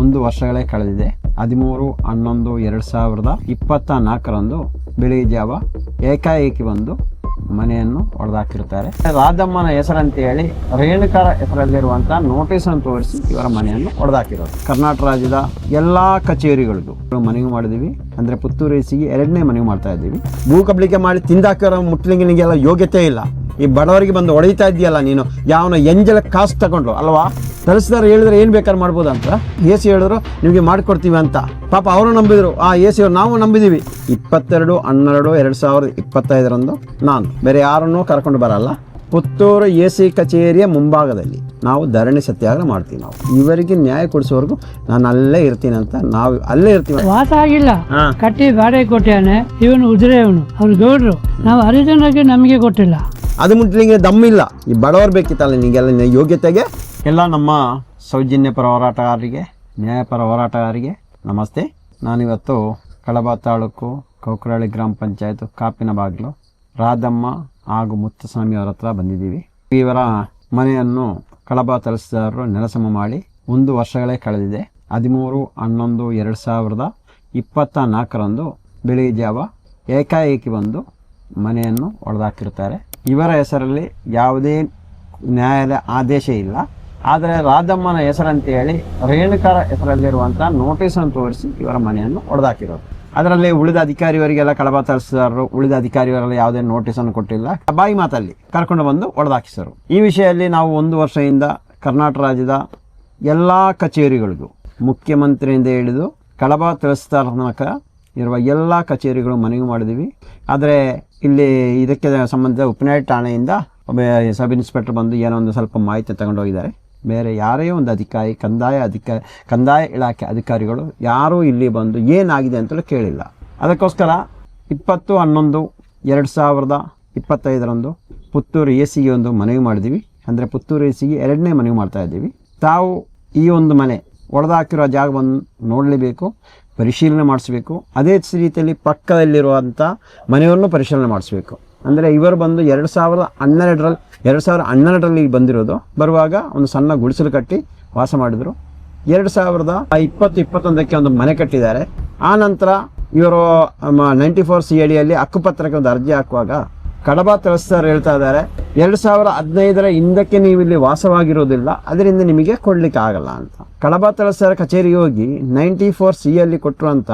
ಒಂದು ವರ್ಷಗಳೇ ಕಳೆದಿದೆ. ಹದಿಮೂರು, ಹನ್ನೊಂದು, ಎರಡು ಸಾವಿರದ ಇಪ್ಪತ್ತ ನಾಲ್ಕರಂದು ಬೆಳಿಗ್ಗೆ ಜಾವ ಏಕಾಏಕಿ ಬಂದು ಮನೆಯನ್ನು ಹೊಡೆದಾಕಿರ್ತಾರೆ ರಾಧಮ್ಮನ ಹೆಸರಂತ ಹೇಳಿ ರೇಣುಕರ ಹೆಸರಲ್ಲಿರುವಂತಹ ನೋಟಿಸ್ ಅನ್ನು ತೋರಿಸಿ ಇವರ ಮನೆಯನ್ನು ಹೊಡೆದಾಕಿರೋದು ಕರ್ನಾಟಕ ರಾಜ್ಯದ ಎಲ್ಲಾ ಕಚೇರಿಗಳಿಗೂ ಮನವಿ ಮಾಡಿದೀವಿ ಅಂದ್ರೆ ಪುತ್ತೂರು ಎಸಿಗೆ ಎರಡನೇ ಮನವಿ ಮಾಡ್ತಾ ಇದ್ದೀವಿ. ಭೂ ಕಬಳಿಕೆ ಮಾಡಿ ತಿಂದಾಕಿರೋ ಮುಟ್ಲಿಂಗನಿಗೆಲ್ಲ ಯೋಗ್ಯತೆ ಇಲ್ಲ. ಈ ಬಡವರಿಗೆ ಬಂದು ಹೊಡೆಯುತ್ತಾ ಇದೆಯಲ್ಲ ನೀನು. ಯಾವನ ಎಂಜಲ ಕಾಸು ತಗೊಂಡು ಅಲ್ವಾ? ತರಿಸಿದಾರೆ ಹೇಳಿದ್ರೆ ಏನು ಬೇಕಾದ್ರೆ ಮಾಡ್ಬೋದು ಅಂತ. ಎ ಸಿ ಹೇಳಿದ್ರು, ನಿಮಗೆ ಮಾಡಿಕೊಡ್ತೀವಿ ಅಂತ. ಪಾಪ ಅವರು ನಂಬಿದ್ರು. ಆ ಎ ಸಿ ನಾವು ನಂಬಿದ್ದೀವಿ ಇಪ್ಪತ್ತೆರಡು, ಹನ್ನೆರಡು, ಎರಡು ಸಾವಿರದ ಇಪ್ಪತ್ತೈದರಂದು ನಾನು. ಬೇರೆ ಯಾರನ್ನೂ ಕರ್ಕೊಂಡು ಬರಲ್ಲ. ಪುತ್ತೂರು ಎ ಸಿ ಕಚೇರಿಯ ಮುಂಭಾಗದಲ್ಲಿ ನಾವು ಧರಣಿ ಸತ್ಯಾಗ್ರಹ ಮಾಡ್ತೀವಿ ನಾವು. ಇವರಿಗೆ ನ್ಯಾಯ ಕೊಡಿಸೋವರೆಗೂ ನಾನು ಅಲ್ಲೇ ಇರ್ತೀನಿ ಅಂತ ನಾವು ಅಲ್ಲೇ ಇರ್ತೀವಿ. ವಾಸ ಆಗಿಲ್ಲ. ಹಾ. ಕಟ್ಟಿ ಬಾಡಿಗೆ ಕೊಟ್ಟಾನೆ ಇವನು ಉದುರೆ ಇವನು ಅವ್ರು ಗೌಡ್ರು. ನಾವು ಹರಿಜನರಿಗೆ ನಮಗೆ ಕೊಟ್ಟಿಲ್ಲ. ಅದು ಮುಟ್ಲಿಂಗೆ ದಮ್ಮಿಲ್ಲ ಈ ಬಡವರು ಬೇಕಿತ್ತಲ್ಲ ನಿಮಗೆಲ್ಲ ಯೋಗ್ಯತೆಗೆ? ಎಲ್ಲ ನಮ್ಮ ಸೌಜನ್ಯ ಪರ ಹೋರಾಟಗಾರರಿಗೆ ನ್ಯಾಯಪರ ಹೋರಾಟಗಾರರಿಗೆ ನಮಸ್ತೆ. ನಾನಿವತ್ತು ಕಳಬ ತಾಲೂಕು ಕೌಕರಳ್ಳಿ ಗ್ರಾಮ ಪಂಚಾಯತ್ ಕಾಪಿನ ಬಾಗಿಲು. ರಾಧಮ್ಮ ಹಾಗೂ ಮುತ್ತಸ್ವಾಮಿ ಅವರ ಹತ್ರ ಬಂದಿದ್ದೀವಿ. ಇವರ ಮನೆಯನ್ನು ಕಳಬ ತಲಸಿದಾರರು ನೆಲಸಮ ಮಾಡಿ ಒಂದು ವರ್ಷಗಳೇ ಕಳೆದಿದೆ. ಹದಿಮೂರು, ಹನ್ನೊಂದು, ಎರಡು ಸಾವಿರದ ಇಪ್ಪತ್ತ ನಾಲ್ಕರಂದು ಬೆಳಿಗ್ಗೆ ಜಾವ ಏಕಾಏಕಿ ಬಂದು ಮನೆಯನ್ನು ಒಡೆದಾಕಿರ್ತಾರೆ ಇವರ ಹೆಸರಲ್ಲಿ ಯಾವುದೇ ನ್ಯಾಯಾಲಯ ಆದೇಶ ಇಲ್ಲ. ಆದರೆ ರಾಧಮ್ಮನ ಹೆಸರಂತ ಹೇಳಿ ರೇಣುಕರ ಹೆಸರಲ್ಲಿರುವಂಥ ನೋಟಿಸನ್ನು ತೋರಿಸಿ ಇವರ ಮನೆಯನ್ನು ಹೊಡೆದಾಕಿರೋದು ಅದರಲ್ಲಿ ಉಳಿದ ಅಧಿಕಾರಿಯವರಿಗೆಲ್ಲ ಕಳಬ ತರಿಸಿದಾರರು ಉಳಿದ ಅಧಿಕಾರಿಯವರೆಲ್ಲ ಯಾವುದೇ ನೋಟಿಸನ್ನು ಕೊಟ್ಟಿಲ್ಲ. ಬಾಯಿ ಮಾತಲ್ಲಿ ಕರ್ಕೊಂಡು ಬಂದು ಹೊಡೆದಾಕಿಸರು ಈ ವಿಷಯದಲ್ಲಿ ನಾವು ಒಂದು ವರ್ಷದಿಂದ ಕರ್ನಾಟಕ ರಾಜ್ಯದ ಎಲ್ಲ ಕಚೇರಿಗಳಿಗೂ ಮುಖ್ಯಮಂತ್ರಿಯಿಂದ ಹಿಡಿದು ಕಳಬ ತಿಳಿಸ್ತಾರ ತನಕ ಇರುವ ಎಲ್ಲ ಕಚೇರಿಗಳು ಮನವಿ ಮಾಡಿದ್ದೀವಿ. ಆದರೆ ಇಲ್ಲಿ ಇದಕ್ಕೆ ಸಂಬಂಧಿಸಿದ ಉಪನಾಯ ಠಾಣೆಯಿಂದ ಒಬ್ಬ ಸಬ್ ಇನ್ಸ್ಪೆಕ್ಟರ್ ಬಂದು ಏನೋ ಒಂದು ಸ್ವಲ್ಪ ಮಾಹಿತಿ ತಗೊಂಡು ಹೋಗಿದ್ದಾರೆ. ಬೇರೆ ಯಾರೇ ಒಂದು ಅಧಿಕಾರಿ, ಕಂದಾಯ ಅಧಿಕಾರಿ ಕಂದಾಯ ಇಲಾಖೆ ಅಧಿಕಾರಿಗಳು ಯಾರೂ ಇಲ್ಲಿ ಬಂದು ಏನಾಗಿದೆ ಅಂತಲೂ ಕೇಳಿಲ್ಲ. ಅದಕ್ಕೋಸ್ಕರ ಇಪ್ಪತ್ತು ಹನ್ನೊಂದು ಎರಡು ಸಾವಿರದ ಇಪ್ಪತ್ತೈದರಂದು ಪುತ್ತೂರು ಎ ಸಿಗೆ ಒಂದು ಮನವಿ ಮಾಡಿದ್ದೀವಿ. ಅಂದರೆ ಪುತ್ತೂರು ಎ ಸಿಗೆ ಎರಡನೇ ಮನವಿ ಮಾಡ್ತಾ ಇದ್ದೀವಿ. ತಾವು ಈ ಒಂದು ಮನೆ ಒಡೆದಾಕಿರೋ ಜಾಗವನ್ನು ನೋಡಲೇಬೇಕು, ಪರಿಶೀಲನೆ ಮಾಡಿಸ್ಬೇಕು. ಅದೇ ರೀತಿಯಲ್ಲಿ ಪಕ್ಕದಲ್ಲಿರುವಂಥ ಮನೆಯನ್ನು ಪರಿಶೀಲನೆ ಮಾಡಿಸ್ಬೇಕು. ಅಂದರೆ ಇವರು ಬಂದು ಎರಡು ಸಾವಿರದ ಹನ್ನೆರಡರಲ್ಲಿ ಎರಡು ಸಾವಿರ ಹನ್ನೆರಡರಲ್ಲಿ ಬಂದಿರೋದು. ಬರುವಾಗ ಒಂದು ಸಣ್ಣ ಗುಡಿಸಲು ಕಟ್ಟಿ ವಾಸ ಮಾಡಿದರು. ಎರಡು ಸಾವಿರದ ಇಪ್ಪತ್ತು, ಇಪ್ಪತ್ತೊಂದಕ್ಕೆ ಒಂದು ಮನೆ ಕಟ್ಟಿದ್ದಾರೆ. ಆ ನಂತರ ಇವರು ನೈಂಟಿ ಫೋರ್ ಸಿ ಅಡಿಯಲ್ಲಿ ಹಕ್ಕುಪತ್ರಕ್ಕೆ ಒಂದು ಅರ್ಜಿ ಹಾಕುವಾಗ ಕಡಬ ತಿಳಿಸ್ತಾರ ಹೇಳ್ತಾ ಇದ್ದಾರೆ, ಎರಡು ಸಾವಿರ ಹದಿನೈದರ ಹಿಂದಕ್ಕೆ ನೀವು ಇಲ್ಲಿ ವಾಸವಾಗಿರೋದಿಲ್ಲ, ಅದರಿಂದ ನಿಮಗೆ ಕೊಡ್ಲಿಕ್ಕೆ ಆಗಲ್ಲ ಅಂತ. ಕಡಬ ತಿಳಿಸ್ತಾರ ಕಚೇರಿಗೆ ಹೋಗಿ ನೈಂಟಿ ಫೋರ್ ಸಿ ಅಲ್ಲಿ ಕೊಟ್ಟಿರುವಂತ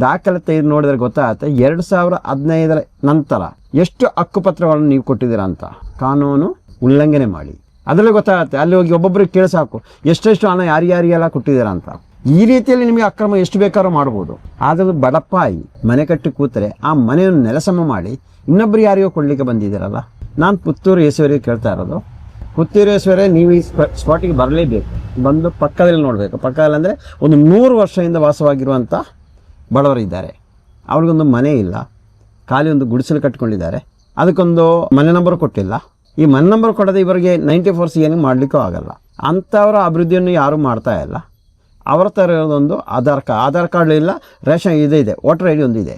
ದಾಖಲೆ ತೆಗೆದು ನೋಡಿದ್ರೆ ಗೊತ್ತಾಗುತ್ತೆ. ಎರಡು ಸಾವಿರ ಹದಿನೈದರ ನಂತರ ಎಷ್ಟು ಹಕ್ಕುಪತ್ರಗಳನ್ನು ನೀವು ಕೊಟ್ಟಿದ್ದೀರಾ ಅಂತ. ಕಾನೂನು ಉಲ್ಲಂಘನೆ ಮಾಡಿ. ಅದರಲ್ಲಿ ಗೊತ್ತಾಗುತ್ತೆ. ಅಲ್ಲಿ ಹೋಗಿ ಒಬ್ಬೊಬ್ಬರಿಗೆ ಕೇಳಿ ಸಾಕು. ಎಷ್ಟೆಷ್ಟು ಹಣ ಯಾರ್ಯಾರಿಗೆಲ್ಲ ಕೊಟ್ಟಿದ್ದೀರಾ ಅಂತ. ಈ ರೀತಿಯಲ್ಲಿ ನಿಮಗೆ ಅಕ್ರಮ ಎಷ್ಟು ಬೇಕಾದ್ರೂ ಮಾಡ್ಬೋದು. ಆದ್ರೆ ಬಡಪಾಯಿ ಮನೆ ಕಟ್ಟಿ ಕೂತರೆ ಆ ಮನೆಯನ್ನು ನೆಲಸಮ ಮಾಡಿ ಇನ್ನೊಬ್ಬರು ಯಾರಿಗೋ ಕೊಡಲಿಕ್ಕೆ ಬಂದಿದ್ದೀರಲ್ಲ. ನಾನು ಪುತ್ತೂರು ಯೇಸುವರಿಗೆ ಕೇಳ್ತಾ ಇರೋದು. ಪುತ್ತೂರು ಯೇಸುವರೇ ನೀವು ಈ ಸ್ಪ- ಸ್ಪಾಟಿಗೆ ಬರಲೇಬೇಕು. ಬಂದು ಪಕ್ಕದಲ್ಲಿ ನೋಡಬೇಕು. ಪಕ್ಕದಲ್ಲಿ ಅಂದರೆ ಒಂದು ನೂರು ವರ್ಷದಿಂದ ವಾಸವಾಗಿರುವಂಥ ಬಡವರಿದ್ದಾರೆ. ಅವ್ರಿಗೊಂದು ಮನೆ ಇಲ್ಲ. ಖಾಲಿ ಒಂದು ಗುಡಿಸಲು ಕಟ್ಕೊಂಡಿದ್ದಾರೆ. ಅದಕ್ಕೊಂದು ಮನೆ ನಂಬರ್ ಕೊಟ್ಟಿಲ್ಲ. ಈ ಮನೆ ನಂಬರ್ ಕೊಡದೆ ಇವರಿಗೆ ನೈಂಟಿ ಫೋರ್ ಸಿ ಏನು ಮಾಡಲಿಕ್ಕೂ ಆಗಲ್ಲ. ಅಂಥವರ ಅಭಿವೃದ್ಧಿಯನ್ನು ಯಾರೂ ಮಾಡ್ತಾ ಇಲ್ಲ. ಅವರ ಥರ ಇರೋದೊಂದು ಆಧಾರ್ ಕಾರ್ಡ್ ಆಧಾರ್ ಕಾರ್ಡ್ ಇಲ್ಲ, ರೇಷನ್ ಇದೆ ಇದೆ, ವೋಟರ್ ಐ ಡಿ ಒಂದು ಇದೆ.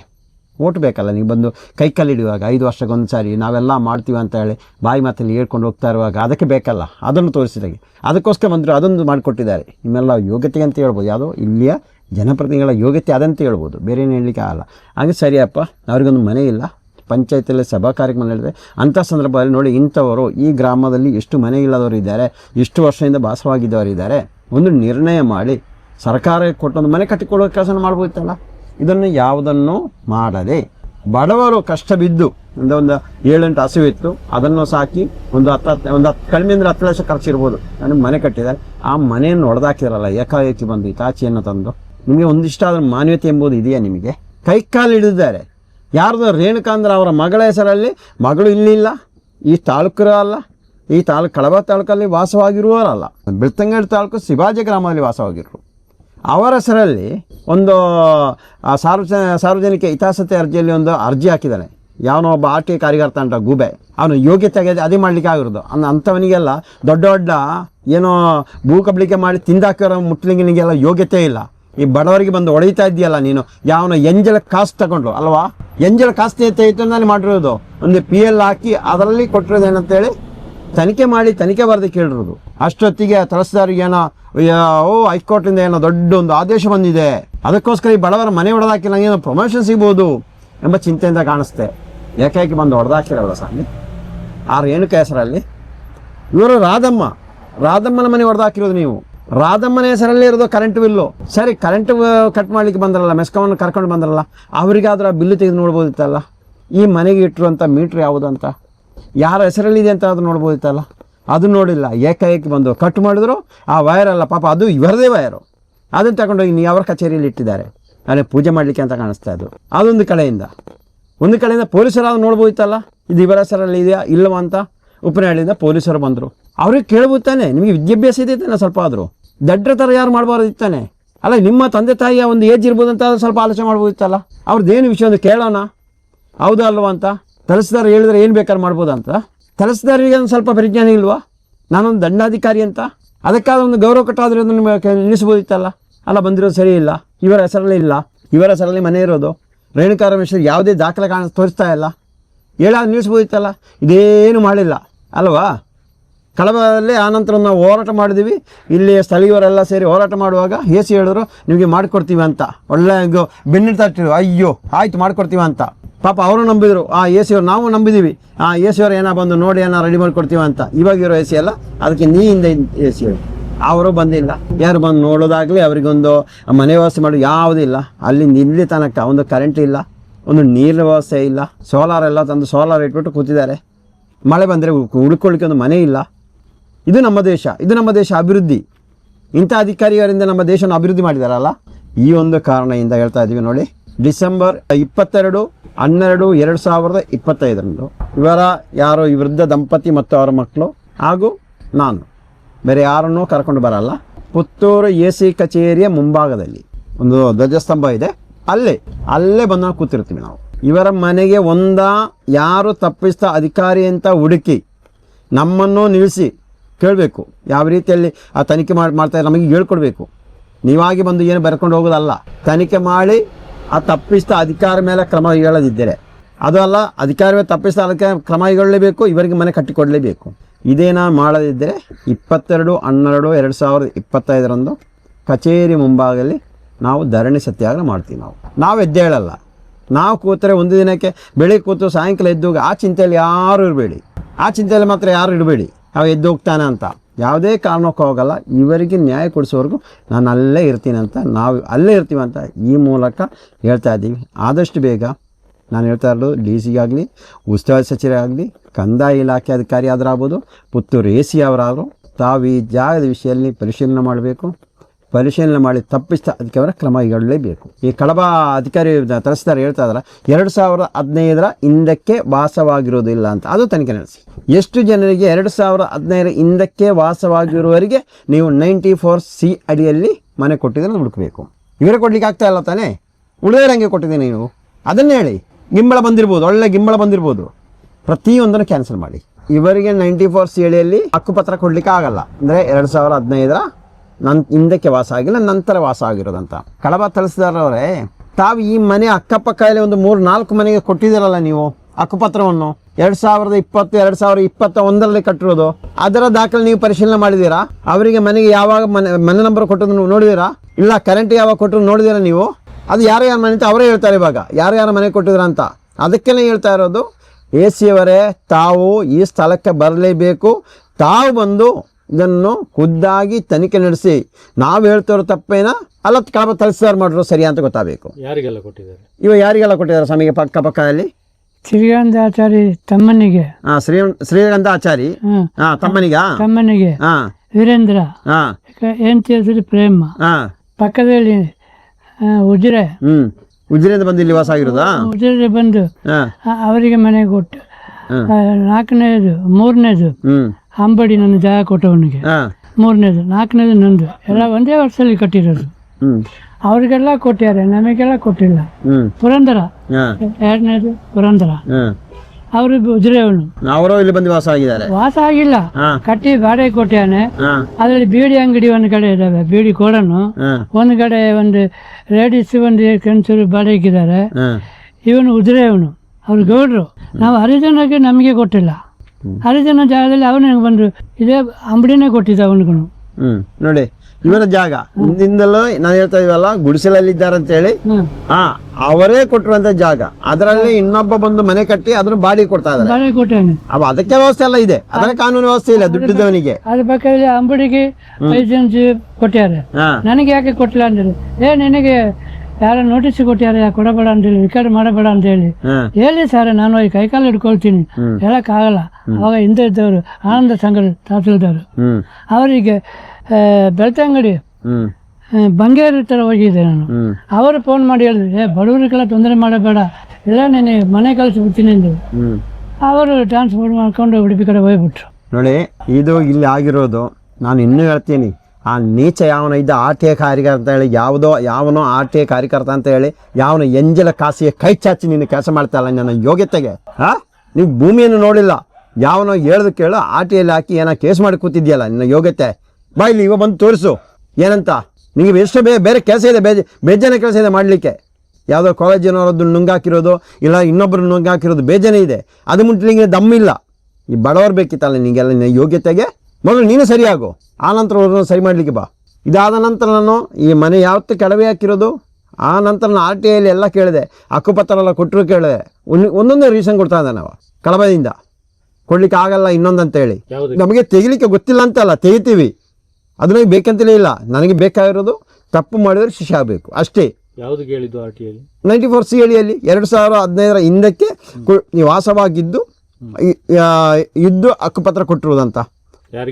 ಓಟ್ ಬೇಕಲ್ಲ, ನೀವು ಬಂದು ಕೈ ಕಾಲು ಹಿಡಿಯುವಾಗ, ಐದು ವರ್ಷಕ್ಕೊಂದು ಸಾರಿ ನಾವೆಲ್ಲ ಮಾಡ್ತೀವಿ ಅಂತ ಹೇಳಿ ಬಾಯಿ ಮಾತಲ್ಲಿ ಹೇಳ್ಕೊಂಡು ಹೋಗ್ತಾ ಇರುವಾಗ ಅದಕ್ಕೆ ಬೇಕಲ್ಲ, ಅದನ್ನು ತೋರಿಸಿದಾಗೆ. ಅದಕ್ಕೋಸ್ಕರ ಬಂದರು, ಅದೊಂದು ಮಾಡಿಕೊಟ್ಟಿದ್ದಾರೆ. ನಿಮ್ಮೆಲ್ಲ ಯೋಗ್ಯತೆ ಅಂತ ಹೇಳ್ಬೋದು. ಯಾವುದೋ ಇಲ್ಲಿಯ ಜನಪ್ರತಿನಿಧಿಗಳ ಯೋಗ್ಯತೆ ಅದಂತ ಹೇಳ್ಬೋದು. ಬೇರೆ ಏನು ಹೇಳಲಿಕ್ಕೆ ಆಗಲ್ಲ. ಹಾಗೆ ಸರಿಯಪ್ಪ ಅವ್ರಿಗೊಂದು ಮನೆ ಇಲ್ಲ. ಪಂಚಾಯತಲ್ಲಿ ಸಭಾ ಕಾರ್ಯಕ್ರಮ ನಡೆದಿದೆ. ಅಂಥ ಸಂದರ್ಭದಲ್ಲಿ ನೋಡಿ, ಇಂಥವರು ಈ ಗ್ರಾಮದಲ್ಲಿ ಎಷ್ಟು ಮನೆ ಇಲ್ಲದವರು ಇದ್ದಾರೆ ಎಷ್ಟು ವರ್ಷದಿಂದ ಭಾಸವಾಗಿದ್ದವರು ಇದ್ದಾರೆ. ಒಂದು ನಿರ್ಣಯ ಮಾಡಿ ಸರ್ಕಾರ ಕೊಟ್ಟೊಂದು ಮನೆ ಕಟ್ಟಿಕೊಡೋ ಕೆಲಸ ಮಾಡ್ಬೋದಿತ್ತಲ್ಲ? ಇದನ್ನು ಯಾವುದನ್ನು ಮಾಡದೆ ಬಡವರು ಕಷ್ಟ ಬಿದ್ದು ಒಂದು ಒಂದು ಏಳೆಂಟು ಹಸುವಿತ್ತು ಅದನ್ನು ಸಾಕಿ ಒಂದು ಹತ್ತು ಹತ್ತು, ಒಂದು ಹತ್ತು, ಕಡಿಮೆ ಅಂದರೆ ಹತ್ತು ಲಕ್ಷ ಖರ್ಚಿರ್ಬೋದು. ನನಗೆ ಮನೆ ಕಟ್ಟಿದ್ದಾರೆ. ಆ ಮನೆಯನ್ನು ಹೊಡೆದಾಕಿರಲ್ಲ ಏಕಾಏಕಿ ಬಂದು ತಾಚಿಯನ್ನು ತಂದು. ನಿಮಗೆ ಒಂದಿಷ್ಟಾದ ಮಾನ್ಯತೆ ಎಂಬುದು ಇದೆಯಾ ನಿಮಗೆ? ಕೈ ಕಾಲು ಹಿಡಿದಿದ್ದಾರೆ. ಯಾರ್ದು ರೇಣುಕಾ ಅಂದ್ರೆ ಅವರ ಮಗಳ ಹೆಸರಲ್ಲಿ ಮಗಳು ಇಲ್ಲಿಲ್ಲ, ಈ ತಾಲೂಕರು ಅಲ್ಲ, ಈ ತಾಲೂಕು ಕಳಬ ತಾಲೂಕಲ್ಲಿ ವಾಸವಾಗಿರುವವರಲ್ಲ. ಬೆಳ್ತಂಗಡಿ ತಾಲೂಕು ಶಿವಾಜಿ ಗ್ರಾಮದಲ್ಲಿ ವಾಸವಾಗಿರು ಅವರ ಹೆಸರಲ್ಲಿ ಒಂದು ಸಾರ್ವಜನ, ಸಾರ್ವಜನಿಕ ಹಿತಾಸಕ್ತಿ ಅರ್ಜಿಯಲ್ಲಿ ಒಂದು ಅರ್ಜಿ ಹಾಕಿದ್ದಾನೆ. ಯಾವನೋ ಒಬ್ಬ ಆರ್ ಟಿ ಕಾರ್ಯಕರ್ತ ಅಂತ ಗೂಬೆ. ಅವನು ಯೋಗ್ಯತೆ ಆಗಿದೆ ಅದೇ ಮಾಡ್ಲಿಕ್ಕೆ ಆಗಿರೋದು. ಅನ್ನ ಅಂಥವನಿಗೆಲ್ಲ ದೊಡ್ಡ ದೊಡ್ಡ ಏನೋ ಭೂ ಕಬಳಿಕೆ ಮಾಡಿ ತಿಂದಾಕಿರೋ ಮುಟ್ಲಿಂಗನಿಗೆಲ್ಲ ಯೋಗ್ಯತೆ ಇಲ್ಲ. ಈ ಬಡವರಿಗೆ ಬಂದು ಹೊಡಿತಾ ಇದೆಯಲ್ಲ ನೀನು? ಯಾವನ ಎಂಜಲ ಕಾಸು ತಗೊಂಡು ಅಲ್ವಾ? ಎಂಜಲ ಕಾಸು ನಾನು ಮಾಡಿರೋದು. ಒಂದು ಪಿ ಎಲ್ ಹಾಕಿ ಅದರಲ್ಲಿ ಕೊಟ್ಟಿರೋದು ಏನಂತೇಳಿ ತನಿಖೆ ಮಾಡಿ ತನಿಖೆ ಬರದೆ ಕೇಳಿರೋದು. ಅಷ್ಟೊತ್ತಿಗೆ ತಹಸೀಲ್ದಾರಿಗೆ ಏನೋ ಓ ಹೈಕೋರ್ಟಿಂದ ಏನೋ ದೊಡ್ಡ ಒಂದು ಆದೇಶ ಬಂದಿದೆ. ಅದಕ್ಕೋಸ್ಕರ ಈ ಬಡವರ ಮನೆ ಹೊಡೆದಾಕಿ ಏನೋ ಪ್ರಮೋಷನ್ ಸಿಗ್ಬೋದು ಎಂಬ ಚಿಂತೆಯಿಂದ ಕಾಣಿಸ್ತೆ. ಏಕೈಕಿ ಬಂದು ಹೊಡೆದಾಕಿರಲ್ಲ ಸ್ವಾಮಿ? ಆ ರೇಣುಕ ಹೆಸರಲ್ಲಿ? ಇವರು ರಾಧಮ್ಮ. ರಾಧಮ್ಮನ ಮನೆ ಹೊಡೆದಾಕಿರೋದು ನೀವು. ರಾಧಮ್ಮನ ಹೆಸರಲ್ಲಿ ಇರೋದು ಕರೆಂಟ್ ಬಿಲ್ಲು ಸರಿ ಕರೆಂಟ್ ಕಟ್ ಮಾಡ್ಲಿಕ್ಕೆ ಬಂದ್ರಲ್ಲ ಮೆಸ್ಕಾಮನ್ನು ಕರ್ಕೊಂಡು ಬಂದ್ರಲ್ಲ, ಅವರಿಗಾದ್ರೂ ಆ ಬಿಲ್ಲು ತೆಗೆದು ನೋಡ್ಬೋದಿತ್ತಲ್ಲ? ಈ ಮನೆಗೆ ಇಟ್ಟಿರುವಂಥ ಮೀಟ್ರ್ ಯಾವುದು ಅಂತ ಯಾರ ಹೆಸರಲ್ಲಿದೆ ಅಂತ ಅದು ನೋಡ್ಬೋದಿತ್ತಲ್ಲ? ಅದು ನೋಡಿಲ್ಲ, ಏಕಾಏಕಿ ಬಂದು ಕಟ್ ಮಾಡಿದ್ರು, ಆ ವೈರ್ ಅಲ್ಲ, ಪಾಪ ಅದು ಇವರದೇ ವೈರು ಅದನ್ನು ತಗೊಂಡೋಗಿ ನೀವು ಅವರ ಕಚೇರಿಯಲ್ಲಿ ಇಟ್ಟಿದ್ದಾರೆ. ಅಲ್ಲಿ ಪೂಜೆ ಮಾಡಲಿಕ್ಕೆ ಅಂತ ಕಾಣಿಸ್ತಾ ಇದ್ದು ಅದೊಂದು ಕಡೆಯಿಂದ ಒಂದು ಕಡೆಯಿಂದ ಪೊಲೀಸರಾದ್ರು ನೋಡ್ಬೋದಿತ್ತಲ್ಲ? ಇದು ಇವರ ಹೆಸರಲ್ಲಿ ಇದೆಯಾ ಇಲ್ಲವಾ ಅಂತ? ಉಪನಹಳ್ಳಿಯಿಂದ ಪೊಲೀಸರು ಬಂದರು. ಅವ್ರಿಗೆ ಕೇಳ್ಬೋದು ತಾನೆ, ನಿಮಗೆ ವಿದ್ಯಾಭ್ಯಾಸ ಇದೆ ತಾನೆ ಸ್ವಲ್ಪ ಆದರೂ? ದಡ್ರ ಥರ ಯಾರು ಮಾಡಬಾರ್ದಿತ್ತಾನೆ ಅಲ್ಲ, ನಿಮ್ಮ ತಂದೆ ತಾಯಿಯ ಒಂದು ಏಜ್ ಇರ್ಬೋದು ಅಂತ ಸ್ವಲ್ಪ ಆಲೋಚನೆ ಮಾಡ್ಬೋದಿತ್ತಲ್ಲ ಅವ್ರದ್ದೇನು ವಿಷಯ ಒಂದು ಕೇಳೋಣ. ಹೌದಾ ಅಲ್ವಾ ಅಂತ? ತಲಸದಾರ ಹೇಳಿದ್ರೆ ಏನು ಬೇಕಾದ್ರೆ ಮಾಡ್ಬೋದು ಅಂತ? ತಲಸ್ದಾರಿಗೆ ಒಂದು ಸ್ವಲ್ಪ ಪರಿಜ್ಞಾನ ಇಲ್ವಾ? ನಾನೊಂದು ದಂಡಾಧಿಕಾರಿ ಅಂತ? ಅದಕ್ಕಾದ ಒಂದು ಗೌರವ ಕಟ್ಟಾದ್ರೆ ನಿಮಗೆ ನಿಲ್ಲಿಸ್ಬೋದಿತ್ತಲ್ಲ ಅಲ್ಲ, ಬಂದಿರೋದು ಸರಿ ಇಲ್ಲ. ಇವರ ಹೆಸರಲ್ಲಿ ಇಲ್ಲ. ಇವರ ಹೆಸರಲ್ಲಿ ಮನೆ ಇರೋದು. ರೇಣುಕಾರ ಮಿಶ್ರ ಯಾವುದೇ ದಾಖಲೆ ಕಾಣ ತೋರಿಸ್ತಾ ಇಲ್ಲ. ಹೇಳ ನಿಲ್ಲಿಸ್ಬೋದಿತ್ತಲ್ಲ ಇದೇನು ಮಾಡಿಲ್ಲ. ಅಲ್ವಾ? ಕಳಬದಲ್ಲಿ ಆನಂತರ ನಾವು ಹೋರಾಟ ಮಾಡಿದೀವಿ. ಇಲ್ಲಿ ಸ್ಥಳೀಯರೆಲ್ಲ ಸೇರಿ ಹೋರಾಟ ಮಾಡುವಾಗ ಎ ಸಿ ಹೇಳಿದ್ರು, ನಿಮಗೆ ಮಾಡಿಕೊಡ್ತೀವಿ ಅಂತ. ಒಳ್ಳೆ ಬೆನ್ನಿಡ್ತಾ ಇರ್ತೀವಿ ಅಯ್ಯೋ, ಆಯ್ತು ಮಾಡಿಕೊಡ್ತೀವಿ ಅಂತ. ಪಾಪ ಅವರು ನಂಬಿದ್ರು. ಆ ಎ ಸಿ ಅವ್ರು, ನಾವು ನಂಬಿದ್ದೀವಿ ಆ ಎ ಸಿ ಅವ್ರು ಏನೋ ಬಂದು ನೋಡಿ ಏನೋ ರೆಡಿ ಮಾಡಿಕೊಡ್ತೀವಿ ಅಂತ. ಇವಾಗ ಇರೋ ಎ ಸಿ ಅಲ್ಲ, ಅದಕ್ಕೆ ನೀಯಿಂದ ಎ ಸಿ ಅವರು ಬಂದಿಲ್ಲ. ಯಾರು ಬಂದು ನೋಡೋದಾಗಲಿ ಅವರಿಗೊಂದು ಮನೆ ವ್ಯವಸ್ಥೆ ಮಾಡಿ ಯಾವುದೂ ಇಲ್ಲ. ಅಲ್ಲಿಂದ ಇಲ್ಲಿ ತನಕ ಒಂದು ಕರೆಂಟ್ ಇಲ್ಲ, ಒಂದು ನೀರಿನ ವ್ಯವಸ್ಥೆ ಇಲ್ಲ. ಸೋಲಾರ್ ಎಲ್ಲ ತಂದು ಸೋಲಾರ್ ಇಟ್ಬಿಟ್ಟು ಕೂತಿದ್ದಾರೆ. ಮಳೆ ಬಂದರೆ ಉಳ್ಕೊಳ್ಳಿಕ್ಕೆ ಒಂದು ಮನೆ ಇಲ್ಲ. ಇದು ನಮ್ಮ ದೇಶ, ಇದು ನಮ್ಮ ದೇಶ ಅಭಿವೃದ್ಧಿ. ಇಂಥ ಅಧಿಕಾರಿಗಳಿಂದ ನಮ್ಮ ದೇಶನ ಅಭಿವೃದ್ಧಿ ಮಾಡಿದಾರಲ್ಲ? ಈ ಒಂದು ಕಾರಣದಿಂದ ಹೇಳ್ತಾ ಇದ್ದೀವಿ ನೋಡಿ. ಡಿಸೆಂಬರ್ ಇಪ್ಪತ್ತೆರಡು, ಹನ್ನೆರಡು, ಎರಡು ಸಾವಿರದ ಇಪ್ಪತ್ತೈದರಂದು ಇವರ ಯಾರು ಈ ವೃದ್ಧ ದಂಪತಿ ಮತ್ತು ಅವರ ಮಕ್ಕಳು ಹಾಗೂ ನಾನು, ಬೇರೆ ಯಾರನ್ನೂ ಕರ್ಕೊಂಡು ಬರಲ್ಲ. ಪುತ್ತೂರು ಎ ಸಿ ಕಚೇರಿಯ ಮುಂಭಾಗದಲ್ಲಿ ಒಂದು ಧ್ವಜಸ್ತಂಭ ಇದೆ. ಅಲ್ಲೇ ಅಲ್ಲೇ ಬಂದು ಕೂತಿರ್ತೀವಿ ನಾವು. ಇವರ ಮನೆಗೆ ಒಂದ ಯಾರು ತಪ್ಪಿಸಿದ ಅಧಿಕಾರಿ ಅಂತ ಹುಡುಕಿ ನಮ್ಮನ್ನು ನಿಲ್ಲಿಸಿ ಕೇಳಬೇಕು. ಯಾವ ರೀತಿಯಲ್ಲಿ ಆ ತನಿಖೆ ಮಾಡಿ, ಮಾಡ್ತಾ ನಮಗೆ ಹೇಳ್ಕೊಡ್ಬೇಕು. ನೀವಾಗಿ ಬಂದು ಏನು ಬರ್ಕೊಂಡು ಹೋಗೋದಲ್ಲ. ತನಿಖೆ ಮಾಡಿ ಆ ತಪ್ಪಿಸಿದ ಅಧಿಕಾರ ಮೇಲೆ ಕ್ರಮ ಹೇಳದಿದ್ದರೆ. ಅದು ಅಲ್ಲ ಅಧಿಕಾರವೇ ತಪ್ಪಿಸಿದ ಅದಕ್ಕೆ ಕ್ರಮ ಕೈಗೊಳ್ಳಲೇಬೇಕು ಇವರಿಗೆ ಮನೆ ಕಟ್ಟಿಕೊಡಲೇಬೇಕು. ಇದೇನ ಮಾಡದಿದ್ದರೆ ಇಪ್ಪತ್ತೆರಡು, ಹನ್ನೆರಡು, ಎರಡು ಸಾವಿರದ ಇಪ್ಪತ್ತೈದರಂದು ಕಚೇರಿ ಮುಂಭಾಗದಲ್ಲಿ ನಾವು ಧರಣಿ ಸತ್ಯಾಗ್ರಹ ಮಾಡ್ತೀವಿ ನಾವು. ನಾವು ಎದ್ದೇಳಲ್ಲ. ನಾವು ಕೂತರೆ ಒಂದು ದಿನಕ್ಕೆ ಬೆಳಿಗ್ಗೆ ಕೂತು ಸಾಯಂಕಾಲ ಎದ್ದು ಆ ಚಿಂತೆಯಲ್ಲಿ ಯಾರು ಇರಬೇಡಿ. ಆ ಚಿಂತೆಯಲ್ಲಿ ಮಾತ್ರ ಯಾರು ಇಡಬೇಡಿ ಅವ ಎದ್ದು ಹೋಗ್ತಾನೆ ಅಂತ. ಯಾವುದೇ ಕಾರಣಕ್ಕೂ ಹೋಗಲ್ಲ. ಇವರಿಗೆ ನ್ಯಾಯ ಕೊಡಿಸೋವರೆಗೂ ನಾನು ಅಲ್ಲೇ ಇರ್ತೀನಿ ಅಂತ, ನಾವು ಅಲ್ಲೇ ಇರ್ತೀವಿ ಅಂತ ಈ ಮೂಲಕ ಹೇಳ್ತಾ ಇದ್ದೀವಿ. ಆದಷ್ಟು ಬೇಗ ನಾನು ಹೇಳ್ತಾ ಇರೋದು ಡಿ ಸಿಗಾಗಲಿ ಉಸ್ತುವಾರಿ ಸಚಿವರಾಗಲಿ, ಕಂದಾಯ ಇಲಾಖೆ ಅಧಿಕಾರಿ ಆದರಾಗ್ಬೋದು ಪುತ್ತೂರು ಎ ಸಿ ಅವರಾದರೂ ತಾವು ಈ ಜಾಗದ ವಿಷಯದಲ್ಲಿ ಪರಿಶೀಲನೆ ಮಾಡಬೇಕು. ಪರಿಶೀಲನೆ ಮಾಡಿ ತಪ್ಪಿಸ್ತಾ ಅದಕ್ಕೆ ಅವರ ಕ್ರಮ ಕೈಗೊಳ್ಳಲೇಬೇಕು. ಈ ಕಳಬ ಅಧಿಕಾರಿ ತರಿಸ್ತಾರೆ ಹೇಳ್ತಾ ಇದ್ದಾರೆ ಎರಡು ಸಾವಿರದ ಹದಿನೈದರ ಹಿಂದಕ್ಕೆ ವಾಸವಾಗಿರೋದಿಲ್ಲ ಅಂತ. ಅದು ತನಿಖೆ ನಡೆಸಿ. ಎಷ್ಟು ಜನರಿಗೆ ಎರಡು ಸಾವಿರದ ಹದಿನೈದರ ಹಿಂದಕ್ಕೆ ವಾಸವಾಗಿರುವವರಿಗೆ ನೀವು ನೈಂಟಿ ಫೋರ್ ಸಿ ಅಡಿಯಲ್ಲಿ ಮನೆ ಕೊಟ್ಟಿದ್ರೆ ಹುಡುಕಬೇಕು. ಇವರೇ ಕೊಡ್ಲಿಕ್ಕೆ ಆಗ್ತಾ ಇಲ್ಲ ತಾನೇ? ಉಳಿದ್ರೆ ಹಂಗೆ ಕೊಟ್ಟಿದ್ದೀನಿ ನೀವು. ಅದನ್ನೇ ಹೇಳಿ. ಗಿಂಬಳ ಬಂದಿರ್ಬೋದು, ಒಳ್ಳೆ ಗಿಂಬಳ ಬಂದಿರ್ಬೋದು. ಪ್ರತಿಯೊಂದನ್ನು ಕ್ಯಾನ್ಸಲ್ ಮಾಡಿ. ಇವರಿಗೆ ನೈಂಟಿ ಫೋರ್ ಸಿ ಅಡಿಯಲ್ಲಿ ಹಕ್ಕುಪತ್ರ ಕೊಡ್ಲಿಕ್ಕೆ ಆಗಲ್ಲ. ಅಂದರೆ ಎರಡು ಸಾವಿರದ ಹದಿನೈದರ ನನ್ ಹಿಂದಕ್ಕೆ ವಾಸ ಆಗಿಲ್ಲ, ನಂತರ ವಾಸ ಆಗಿರೋದಂತ. ಕಳಬ ತಲಸಿದಾರವರೇ ತಾವು ಈ ಮನೆ ಅಕ್ಕಪಕ್ಕದಲ್ಲಿ ಒಂದು ಮೂರು, ನಾಲ್ಕು ಮನೆಗೆ ಕೊಟ್ಟಿದ್ದೀರಲ್ಲ ನೀವು ಹಕ್ಕುಪತ್ರವನ್ನು ಎರಡು ಸಾವಿರದ ಇಪ್ಪತ್ತು, ಎರಡು ಸಾವಿರದ ಇಪ್ಪತ್ತ ಒಂದರಲ್ಲಿ ಕಟ್ಟಿರೋದು. ಅದರ ದಾಖಲೆ ನೀವು ಪರಿಶೀಲನೆ ಮಾಡಿದ್ದೀರಾ? ಅವರಿಗೆ ಮನೆಗೆ ಯಾವಾಗ ಮನೆ ಮನೆ ನಂಬರ್ ಕೊಟ್ಟದ್ದು ನೀವು ನೋಡಿದ್ದೀರಾ? ಇಲ್ಲ ಕರೆಂಟ್ ಯಾವಾಗ ಕೊಟ್ಟರು ನೋಡಿದ್ದೀರಾ ನೀವು? ಅದು ಯಾರು ಯಾರು ಮನೆ ಅಂತ ಅವರೇ ಹೇಳ್ತಾರೆ ಇವಾಗ. ಯಾರು ಯಾರು ಮನೆ ಕೊಟ್ಟಿದ್ರ ಅಂತ. ಅದಕ್ಕೇ ಹೇಳ್ತಾ ಇರೋದು, ಎ ಸಿಯವರೇ ತಾವು ಈ ಸ್ಥಳಕ್ಕೆ ಬರಲೇಬೇಕು. ತಾವು ಬಂದು ಇದನ್ನು ಖುದ್ದಾಗಿ ತನಿಖೆ ನಡೆಸಿ. ನಾವು ಹೇಳ್ತಿರೋ ತಪ್ಪೇನ ಅಲ್ಲ ಕಳಪ ತಲಸಿದಾರ್ ಮಾಡಿರೋ ಸರಿ ಅಂತ ಗೊತ್ತಾಗಬೇಕು. ಯಾರಿಗೆಲ್ಲ ಕೊಟ್ಟಿದ್ದಾರೆ? ಇವ ಯಾರಿಗೆಲ್ಲ ಕೊಟ್ಟಿದ್ದಾರೆ ಸ್ವಾಮಿಗೆ ಪಕ್ಕ ಪಕ್ಕದಲ್ಲಿ? ಶ್ರೀಗಂಧಾಚಾರಿ ತಮ್ಮನಿಗೆ. ಹಾ ಶ್ರೀ ಶ್ರೀಗಂಧ ಆಚಾರಿ. ಹಾ ತಮ್ಮನಿಗ? ತಮ್ಮನಿಗೆ. ಹಾ. ವೀರೇಂದ್ರ. ಹಾ. ಹೆಂಡತಿ ಹೆಸರು ಪ್ರೇಮ. ಹಾ. ಪಕ್ಕದಲ್ಲಿ ಆ, ಉಜಿರೆ. ಹ್ಮ್. ಉಜಿರೆಯಿಂದ ಬಂದು ಇಲ್ಲಿ ವಾಸ ಆಗಿರೋದಾ? ಉಜಿರೆ ಬಂದು ಅವರಿಗೆ ಮನೆ ಕೊಟ್ಟು ನಾಲ್ಕನೇದು ಮೂರನೇದು ಅಂಬಡಿ ನನ್ನ ಜಾಗ ಕೊಟ್ಟವನಿಗೆ. ಮೂರನೇದು ನಾಲ್ಕನೇದು ನಂದು. ಎಲ್ಲ ಒಂದೇ ವರ್ಷದಲ್ಲಿ ಕಟ್ಟಿರೋದು. ಅವ್ರಿಗೆಲ್ಲ ಕೊಟ್ಟಾರೆ ನಮಗೆಲ್ಲ ಕೊಟ್ಟಿಲ್ಲ. ಪುರಂದರ. ಎರಡನೇದು ಪುರಂದರ. ಅವರು ಉಜಿರೆಯವನು ಅವರು ಇಲ್ಲಿ ಬಂದು ವಾಸ ಆಗಿದ್ದಾರೆ? ವಾಸ ಆಗಿಲ್ಲ. ಕಟ್ಟಿ ಬಾಡಿಗೆ ಕೊಟ್ಟಾನೆ ಅದರಲ್ಲಿ ಬೀಡಿ ಅಂಗಡಿ ಒಂದು ಕಡೆ ಇದ್ದಾವೆ ಬೀಡಿ ಕೋಡನ್ನು ಹಾ. ಒಂದು ಕಡೆ ಒಂದು ಲೇಡೀಸ್ ಒಂದು ಕೆಂಚೂರು ಬಾಡಿಗೆ ಇದ್ದಾರೆ ಇವನು ಉಜಿರೆಯವನು ಅವ್ರು ಗೌಡ್ರು. ನಾವು ಹರಿಜನಕ್ಕೆ ನಮಗೆ ಕೊಟ್ಟಿಲ್ಲ. ಹರಿಜನ ಜಾಗದಲ್ಲಿ ಅವನಿಗೆ ಬಂದ್ರು ಇದೇ ಅಂಬಡಿನೇ ಕೊಟ್ಟಿದ್ದ ಅವನಿಗೂ ಹ್ಮ್. ನೋಡಿ ಇವರ ಜಾಗ. ಹಿಂದಿಂದಲೂ ನಾನು ಹೇಳ್ತಾ ಇದೀವಲ್ಲ ಗುಡಿಸಲಲ್ಲಿ ಇದ್ದಾರೆ ಅಂತ ಹೇಳಿ ಹಾ ಅವರೇ ಕೊಟ್ಟಿರುವಂತ ಜಾಗ. ಅದರಲ್ಲಿ ಇನ್ನೊಬ್ಬ ಬಂದು ಮನೆ ಕಟ್ಟಿ ಅದನ್ನ ಬಾಡಿ ಕೊಡ್ತಾ ಇದ್ದಾರೆ ಕೊಟ್ಟೇನೆ ಅವ ಅದಕ್ಕೆ ವ್ಯವಸ್ಥೆ ಎಲ್ಲ ಇದೆ. ಅದರ ಕಾನೂನು ವ್ಯವಸ್ಥೆ ಇಲ್ಲ ದುಡ್ಡಿದ್ದವನಿಗೆ. ಅದ್ರ ಪಕ್ಕದಲ್ಲಿ ಅಂಬಡಿಗೆ ಐದು ಜನ ಕೊಟ್ಟಾರೆ ನನಗೆ ಯಾಕೆ ಕೊಟ್ಟಿಲ್ಲ ಅಂದ್ರೆ ಏ ನಿನಗೆ ಯಾರೋ ನೋಟಿಸ್ ಕೊಟ್ಟಿದ್ದಾರೆ ಯಾಕೆ ಕೊಡಬೇಡ ಅಂತೇಳಿ ರಿಕಾರ್ಡ್ ಮಾಡಬೇಡ ಅಂತ ಹೇಳಿ. ಹೇಳಿ ಸರ್ ನಾನು ಈ ಕೈಕಾಲು ಹಿಡ್ಕೊಳ್ತೀನಿ. ಹೇಳಕ್ ಆಗಲ್ಲ ಅವಾಗ ಹಿಂದೆ ಇದ್ದವರು ಆನಂದ ಸಂಘ ತಹಸೀಲ್ದಾರ್ ಅವರಿಗೆ ಬೆಳ್ತಂಗಡಿ ಬಂಗೇರಿ ಥರ ಹೋಗಿದ್ದೆ ನಾನು. ಅವರು ಫೋನ್ ಮಾಡಿ ಹೇಳಿದ್ರು ಏ ಬಡವರಿಗೆಲ್ಲ ತೊಂದರೆ ಮಾಡಬೇಡ. ಇಲ್ಲ ನೀನು ಮನೆ ಕಳಿಸ್ಬಿಡ್ತೀನಿ ಬಿಡ್ತೀನಿ ಹ್ಮ್. ಅವರು ಟ್ರಾನ್ಸ್ಪೋರ್ಟ್ ಮಾಡ್ಕೊಂಡು ಉಡುಪಿ ಕಡೆ ಹೋಗ್ಬಿಟ್ರು. ನೋಡಿ ಇದು ಇಲ್ಲಿ ಆಗಿರೋದು ನಾನು ಇನ್ನೂ ಹೇಳ್ತೀನಿ. ಆ ನೀಚ ಯಾವನ ಇದ್ದ ಆರ್ ಟಿ ಐ ಕಾರ್ಯಕರ್ತ ಅಂತ ಹೇಳಿ, ಯಾವುದೋ ಯಾವನೋ ಆರ್ ಟಿ ಐ ಕಾರ್ಯಕರ್ತ ಅಂತ ಹೇಳಿ, ಯಾವನ ಎಂಜಲ ಕಾಸಿಗೆ ಕೈ ಚಾಚಿ ನೀನು ಕೆಲಸ ಮಾಡ್ತಾ ಇಲ್ಲ, ನನ್ನ ಯೋಗ್ಯತೆಗೆ. ಹಾ? ನೀವು ಭೂಮಿಯನ್ನು ನೋಡಿಲ್ಲ. ಯಾವನೋ ಹೇಳ್ದು ಕೇಳು ಆರ್ ಟಿ ಐಲಿ ಹಾಕಿ ಏನೋ ಕೇಸ್ ಮಾಡಿ ಕೂತಿದ್ಯಲ್ಲ, ನಿನ್ನ ಯೋಗ್ಯತೆ. ಬಾ ಇಲ್ಲಿ, ಇವ ಬಂದು ತೋರಿಸು. ಏನಂತ? ನಿಮಗೆ ಎಷ್ಟು ಬೇ ಬೇರೆ ಕೆಲಸ ಇದೆ, ಬೇಜ ಬೇಜಾನ ಕೆಲಸ ಇದೆ ಮಾಡಲಿಕ್ಕೆ. ಯಾವುದೋ ಕಾಲೇಜಿನವರದ್ದು ನುಂಗಾಕಿರೋದು ಇಲ್ಲ ಇನ್ನೊಬ್ಬರು ನುಂಗಾಕಿರೋದು ಬೇಜಾನೇ ಇದೆ. ಅದು ಮುಟ್ಲಿಂಗೆ ದಮ್ಮಿಲ್ಲ. ಈ ಬಡವರು ಬೇಕಿತ್ತಲ್ಲ ನಿಮಗೆಲ್ಲ ನಿನ್ನ ಯೋಗ್ಯತೆಗೆ? ಮೊದಲು ನೀನು ಸರಿಯಾಗು. ಆ ನಂತರ ಅವ್ರನ್ನ ಸರಿ ಮಾಡಲಿಕ್ಕೆ ಬಾ. ಇದಾದ ನಂತರ ನಾನು ಈ ಮನೆ ಯಾವತ್ತು ಕೆಡವೆ ಹಾಕಿರೋದು? ಆ ನಂತರ ನಾನು ಆರ್ ಟಿ ಐಲಿ ಎಲ್ಲ ಕೇಳಿದೆ. ಹಕ್ಕುಪತ್ರ ಎಲ್ಲ ಕೊಟ್ಟರು ಕೇಳಿದೆ. ಒಂದ್- ಒಂದೊಂದೇ ರೀಸನ್ ಕೊಡ್ತಾ ಇದ್ದೆ ನಾವು ಕಳಬದಿಂದ ಕೊಡ್ಲಿಕ್ಕೆ ಆಗಲ್ಲ ಇನ್ನೊಂದು ಅಂತ ಹೇಳಿ ನಮಗೆ ತೆಗಿಲಿಕ್ಕೆ ಗೊತ್ತಿಲ್ಲ ಅಂತಲ್ಲ ತೆಗಿತೀವಿ. ಅದು ನನಗೆ ಬೇಕಂತಲೇ ಇಲ್ಲ. ನನಗೆ ಬೇಕಾಗಿರೋದು ತಪ್ಪು ಮಾಡಿದ್ರೆ ಶಿಕ್ಷೆ ಆಗಬೇಕು. ಅಷ್ಟೇ. ಯಾವುದು ಕೇಳಿದ್ದು ಆರ್ ಟಿಯಲ್ಲಿ ನೈಂಟಿ ಫೋರ್ ಸಿ ಎಳಿಯಲ್ಲಿ ಎರಡು ಸಾವಿರ ಹದಿನೈದರ ಹಿಂದಕ್ಕೆ ನಿವಾಸವಾಗಿದ್ದು ಇದ್ದು ಹಕ್ಕುಪತ್ರ ಕೊಟ್ಟಿರುವುದಂತ.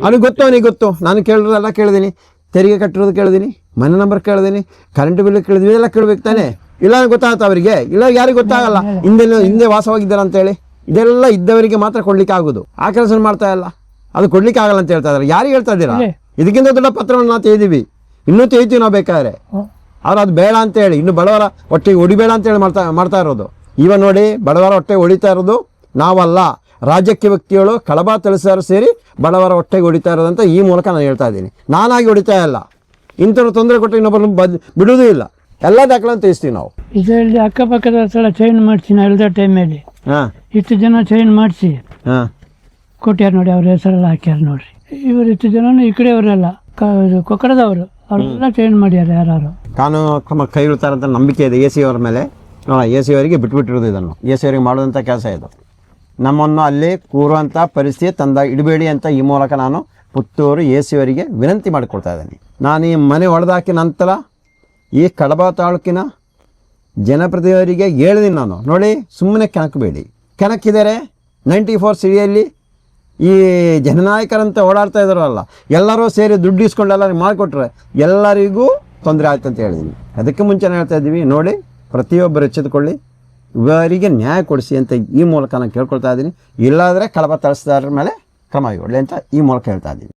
ಅವನಿಗೆ ಗೊತ್ತು ಅವನಿಗೆ ಗೊತ್ತು. ನಾನು ಕೇಳಿರೋದೆಲ್ಲ ಕೇಳಿದೀನಿ ತೆರಿಗೆ ಕಟ್ಟಿರೋದು ಕೇಳಿದೀನಿ ಮನೆ ನಂಬರ್ ಕೇಳಿದೀನಿ ಕರೆಂಟ್ ಬಿಲ್ ಕೇಳಿದ್ವಿ ಎಲ್ಲ ಕೇಳಬೇಕು ತಾನೆ? ಇಲ್ಲ ಅಂದ್ರೆ ಗೊತ್ತಾಗುತ್ತೆ ಅವರಿಗೆ. ಇಲ್ಲ ಯಾರಿಗೆ ಗೊತ್ತಾಗಲ್ಲ. ಹಿಂದೆ ಹಿಂದೆ ವಾಸವಾಗಿದ್ದಾರೆ ಅಂತ ಹೇಳಿ. ಇದೆಲ್ಲ ಇದ್ದವರಿಗೆ ಮಾತ್ರ ಕೊಡ್ಲಿಕ್ಕೆ ಆಗೋದು. ಆ ಕೆಲಸ ಮಾಡ್ತಾ ಇಲ್ಲ. ಅದು ಕೊಡ್ಲಿಕ್ಕೆ ಆಗಲ್ಲ ಅಂತ ಹೇಳ್ತಾ ಇದ್ದಾರೆ. ಯಾರಿಗೆ ಹೇಳ್ತಾ ಇದ್ದೀರಾ? ಇದಕ್ಕಿಂತ ದೊಡ್ಡ ಪತ್ರವನ್ನು ನಾವು ತೆಗೆದಿವಿ. ಇನ್ನೂ ತೆಗಿತೀವಿ ನಾವು ಬೇಕಾದ್ರೆ. ಅವ್ರು ಅದು ಬೇಡ ಅಂತ ಹೇಳಿ. ಇನ್ನು ಬಡವರ ಹೊಟ್ಟೆಗೆ ಹೊಡಿಬೇಡ ಅಂತ ಹೇಳಿ ಮಾಡ್ತಾ ಮಾಡ್ತಾ ಇರೋದು. ಇವ ನೋಡಿ ಬಡವರ ಹೊಟ್ಟೆ ಹೊಡಿತಾ ಇರೋದು ನಾವಲ್ಲ. ರಾಜ್ಯಕ್ಕೆ ವ್ಯಕ್ತಿಗಳು ಕಳಬ ತಿಳಿಸಾರು ಸೇರಿ ಬಡವರ ಹೊಟ್ಟೆಗೆ ಹೊಡಿತಾ ಇರೋದಂತ ಈ ಮೂಲಕ ನಾನು ಹೇಳ್ತಾ ಇದ್ದೀನಿ. ನಾನಾಗಿ ಹೊಡಿತಾ ಇಲ್ಲ. ಇಂಥವ್ರು ತೊಂದರೆ ಕೊಟ್ಟು ಇನ್ನೊಬ್ಬರನ್ನು ಬದ್ ಬಿಡುವುದೂ ಇಲ್ಲ. ಎಲ್ಲ ದಾಖಲೆಯನ್ನು ತಿಳಿಸ್ತೀವಿ ನಾವು. ಇದರಲ್ಲಿ ಅಕ್ಕಪಕ್ಕದ ಸಲ ಚೈನ್ ಮಾಡ್ತೀನಿ ನಾ ಇಳ್ದ ಟೈಮಲ್ಲಿ ಹಾಂ. ಇಷ್ಟು ಜನ ಚೈನ್ ಮಾಡಿಸಿ. ಹಾಂ. ಕೊಟ್ಟಿಯಾರ ನೋಡಿ ಅವ್ರ ಹೆಸರೆಲ್ಲ ಹಾಕ್ಯಾರ ನೋಡ್ರಿ. ಇವರು ಇಷ್ಟು ಜನನು ಈ ಕಡೆಯವರೆಲ್ಲ ಕ ಕೊಕ್ಕಡದವರು ಅವರೆಲ್ಲ ಚೇಂಜ್ ಮಾಡ್ಯಾರ ಯಾರು ಕಾನೂನು ಕ್ರಮ ಕೈಗೊಳ್ತಾರಂತ ನಂಬಿಕೆ ಇದೆ ಎ ಸಿ ಅವರ ಮೇಲೆ. ಎ ಸಿ ಅವರಿಗೆ ಬಿಟ್ಬಿಟ್ಟಿರೋದು ಇದನ್ನು. ಎ ಸಿ ಅವರಿಗೆ ಮಾಡುವಂಥ ಕೆಲಸ ಇದು. ನಮ್ಮನ್ನು ಅಲ್ಲಿ ಕೂರುವಂಥ ಪರಿಸ್ಥಿತಿ ತಂದ ಇಡಬೇಡಿ ಅಂತ ಈ ಮೂಲಕ ನಾನು ಪುತ್ತೂರು ಅವರಿಗೆ ವಿನಂತಿ ಮಾಡಿಕೊಡ್ತಾ ಇದ್ದೀನಿ. ನಾನು ಈ ಮನೆ ಹೊಡೆದಾಕಿ ನಂತರ ಈ ಕಡಬ ತಾಲೂಕಿನ ಜನಪ್ರತಿನಿಧಿಯವರಿಗೆ ಹೇಳಿದ್ದೀನಿ ನಾನು. ನೋಡಿ, ಸುಮ್ಮನೆ ಕೆಣಕಬೇಡಿ. ಕೆಣಕಿದರೆ ನೈಂಟಿ ಫೋರ್ ಸಿಡಿಯಲ್ಲಿ ಈ ಜನನಾಯಕರಂತ ಓಡಾಡ್ತಾ ಇದ್ದಾರಲ್ಲ, ಎಲ್ಲರೂ ಸೇರಿ ದುಡ್ಡು ಇಸ್ಕೊಂಡು ಎಲ್ಲರಿಗೆ ಮಾಡಿಕೊಟ್ರೆ ಎಲ್ಲರಿಗೂ ತೊಂದರೆ ಆಯ್ತು ಅಂತ ಹೇಳಿದ್ದೀನಿ ಅದಕ್ಕೆ ಮುಂಚೆನೇ ಹೇಳ್ತಾ ಇದ್ದೀವಿ, ನೋಡಿ, ಪ್ರತಿಯೊಬ್ಬರು ಎಚ್ಚೆತ್ತುಕೊಳ್ಳಿ. ಇವರಿಗೆ ನ್ಯಾಯ ಕೊಡಿಸಿ ಅಂತ ಈ ಮೂಲಕ ನಾನು ಕೇಳ್ಕೊಳ್ತಾ ಇದ್ದೀನಿ. ಇಲ್ಲಾದರೆ ಕಳಪ ತಳಿಸಿದಾರ ಮೇಲೆ ಕ್ರಮ ಇಡಲಿ ಅಂತ ಈ ಮೂಲಕ ಹೇಳ್ತಾ ಇದ್ದೀನಿ.